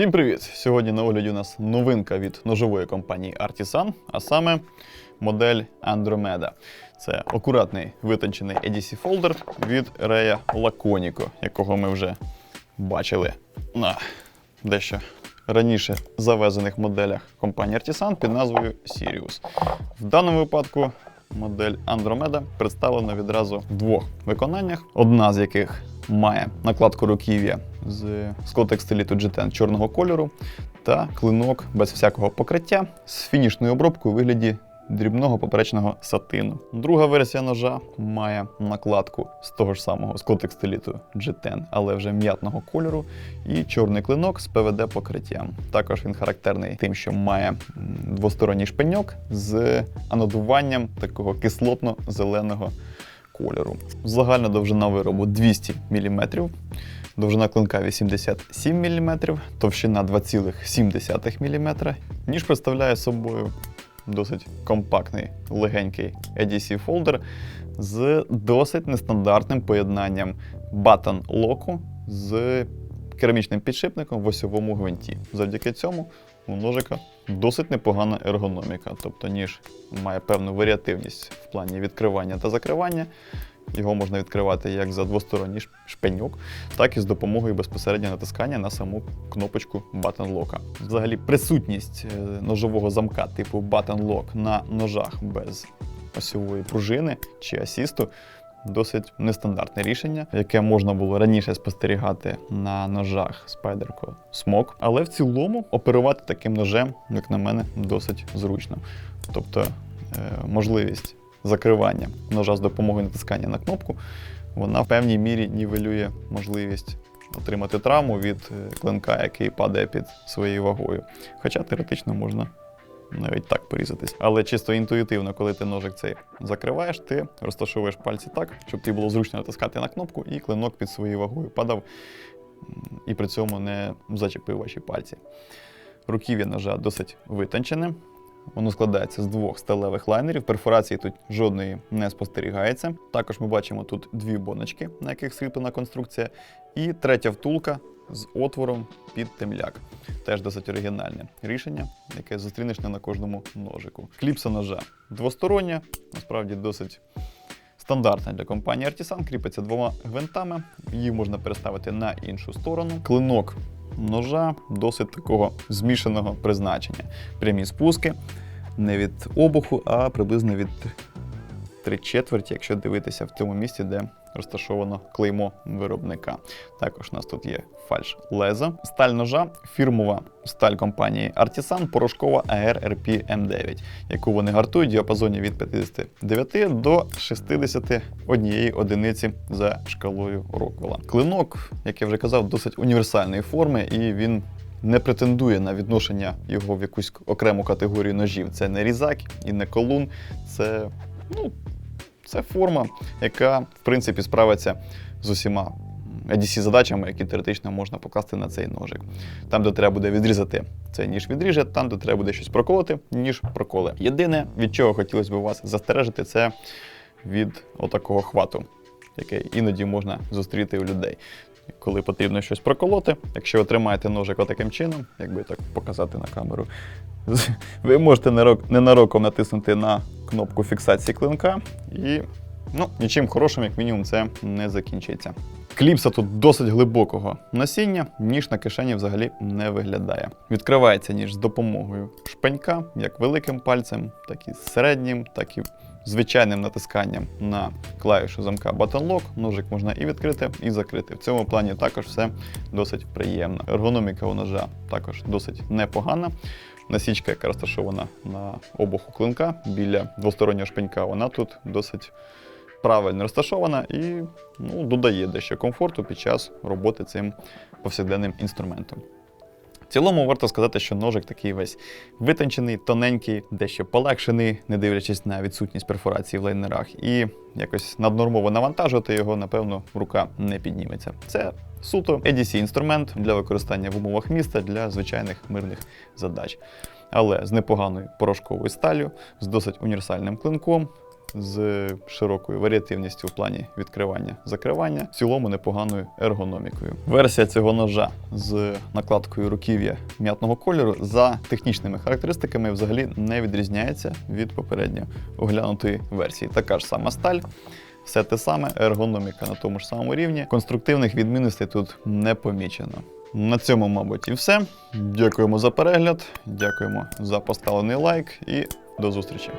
Всім привіт! Сьогодні на огляді у нас новинка від ножової компанії Artisan, а саме модель Andromeda. Це акуратний витончений EDC фолдер від Рея Laconico, якого ми вже бачили на дещо раніше завезених моделях компанії Artisan під назвою Sirius. В даному випадку модель Andromeda представлена відразу в двох виконаннях, одна з яких має накладку руків'я з склотекстиліту G10 чорного кольору та клинок без всякого покриття з фінішною обробкою у вигляді дрібного поперечного сатину. Друга версія ножа має накладку з того ж самого склотекстиліту G10, але вже м'ятного кольору, і чорний клинок з ПВД покриттям. Також він характерний тим, що має двосторонній шпиньок з анодуванням такого кислотно-зеленого кольору. Загальна довжина виробу 200 мм, довжина клинка 87 мм, товщина 2,7 мм. Ніж представляє собою досить компактний легенький EDC фолдер з досить нестандартним поєднанням батон локу з керамічним підшипником в осьовому гвинті. Завдяки цьому у ножика досить непогана ергономіка, тобто ніж має певну варіативність в плані відкривання та закривання. Його можна відкривати як за двосторонній ш- шпиньок, так і з допомогою безпосереднього натискання на саму кнопочку Button Lock. Взагалі, присутність е, ножового замка типу Button Lock на ножах без осьової пружини чи асісту досить нестандартне рішення, яке можна було раніше спостерігати на ножах Spyderco Smok. Але в цілому оперувати таким ножем, як на мене, досить зручно. Тобто е, можливість закривання ножа з допомогою натискання на кнопку, вона в певній мірі нівелює можливість отримати травму від е, клинка, який падає під своєю вагою. Хоча теоретично можна навіть так порізатись. Але чисто інтуїтивно, коли ти ножик цей закриваєш, ти розташовуєш пальці так, щоб тобі було зручно натискати на кнопку, і клинок під своєю вагою падав і при цьому не зачепив ваші пальці. Руків'я ножа досить витончене. Воно складається з двох сталевих лайнерів. Перфорації тут жодної не спостерігається. Також ми бачимо тут дві боночки, на яких скріплена конструкція, і третя втулка з отвором під темляк. Теж досить оригінальне рішення, яке зустрінеш не на кожному ножику. Кліпса ножа двостороння, насправді досить стандартна для компанії Artisan, кріпиться двома гвинтами. Її можна переставити на іншу сторону. Клинок ножа досить такого змішаного призначення. Прямі спуски не від обуху, а приблизно від три четверті, якщо дивитися в тому місці, де розташовано клеймо виробника. Також у нас тут є фальш леза. Сталь ножа фірмова сталь компанії Artisan порошкова AR-RP M9, яку вони гартують в діапазоні від 59 до 61 одиниці за шкалою Роквелла. Клинок, як я вже казав, досить універсальної форми, і він не претендує на відношення його в якусь окрему категорію ножів. Це не різак і не колун, це ну, це форма, яка в принципі справиться з усіма adc задачами, які теоретично можна покласти на цей ножик. Там, де треба буде відрізати, цей ніж відріже, там, де треба буде щось проколоти, ніж проколе. Єдине, від чого хотілося б вас застережити, це від отакого хвату, який іноді можна зустріти у людей. Коли потрібно щось проколоти, якщо ви тримаєте ножик отаким чином, якби так показати на камеру, ви можете ненарок- ненароком натиснути на кнопку фіксації клинка і ну, нічим хорошим, як мінімум, це не закінчиться. Кліпса тут досить глибокого насіння, ніж на кишені взагалі не виглядає. Відкривається ніж з допомогою шпенька, як великим пальцем, так і середнім, так і звичайним натисканням на клавішу замка Button Lock. Ножик можна і відкрити, і закрити. В цьому плані також все досить приємно. Ергономіка у ножа також досить непогана. Насічка, яка розташована на обуху клинка біля двостороннього шпенька, вона тут досить правильно розташована і ну, додає дещо комфорту під час роботи цим повсякденним інструментом. В цілому варто сказати, що ножик такий весь витончений, тоненький, дещо полегшений, не дивлячись на відсутність перфорації в лайнерах, і якось наднормово навантажувати його, напевно, рука не підніметься. Це суто EDC інструмент для використання в умовах міста для звичайних мирних задач. Але з непоганою порошковою сталлю, з досить універсальним клинком, з широкою варіативністю в плані відкривання закривання, в цілому непоганою ергономікою. Версія цього ножа з накладкою руків'я м'ятного кольору за технічними характеристиками взагалі не відрізняється від попередньо оглянутої версії. Така ж сама сталь. Все те саме, ергономіка на тому ж самому рівні. Конструктивних відмінностей тут не помічено. На цьому, мабуть, і все. Дякуємо за перегляд, дякуємо за поставлений лайк і до зустрічі.